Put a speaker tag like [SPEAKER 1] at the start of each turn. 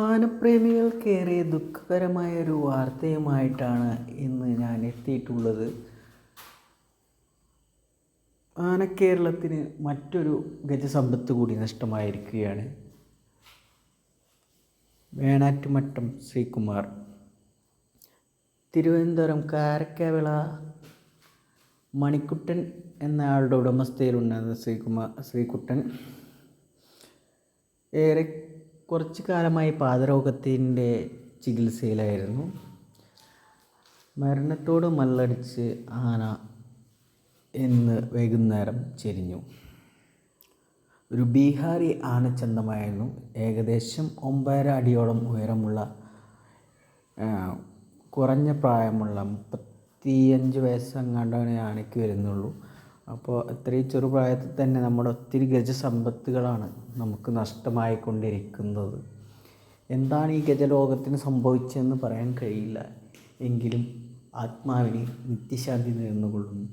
[SPEAKER 1] ആനപ്രേമികൾക്കേറെ ദുഃഖകരമായ ഒരു വാർത്തയുമായിട്ടാണ് ഇന്ന് ഞാൻ എത്തിയിട്ടുള്ളത്. ആനക്കേരളത്തിന് മറ്റൊരു ഗജസമ്പത്ത് കൂടി നഷ്ടമായിരിക്കുകയാണ്. വേണാറ്റുമട്ടം ശ്രീകുമാർ. തിരുവനന്തപുരം കാരക്കവിള മണിക്കുട്ടൻ എന്നയാളുടെ ഉടമസ്ഥയിലുണ്ടായിരുന്ന ശ്രീകുമാർ ശ്രീകുട്ടൻ ഏറെ കുറച്ച് കാലമായി പാദരോഗത്തിന്റെ ചികിത്സയിലായിരുന്നു. മരണത്തോട് മല്ലടിച്ച് ആന ഇന്ന് വൈകുന്നേരം ചെരിഞ്ഞു. ഒരു ബീഹാറി ആനച്ചന്തമായിരുന്നു. ഏകദേശം ഒമ്പതര അടിയോളം ഉയരമുള്ള കുറഞ്ഞ പ്രായമുള്ള മുപ്പത്തിയഞ്ച് വയസ്സെങ്ങാണ്ടാണ് ആനയ്ക്ക് വരുന്നുള്ളൂ. അപ്പോൾ ഇത്രയും ചെറുപ്രായത്തിൽ തന്നെ നമ്മുടെ ഒത്തിരി ഗജസമ്പത്തുകളാണ് നമുക്ക് നഷ്ടമായിക്കൊണ്ടിരിക്കുന്നത്. എന്താണ് ഈ ഗജലോകത്തിന് സംഭവിച്ചതെന്ന് പറയാൻ കഴിയില്ല. എങ്കിലും ആത്മാവിന് നിത്യശാന്തി നേർന്നുകൊള്ളുന്നു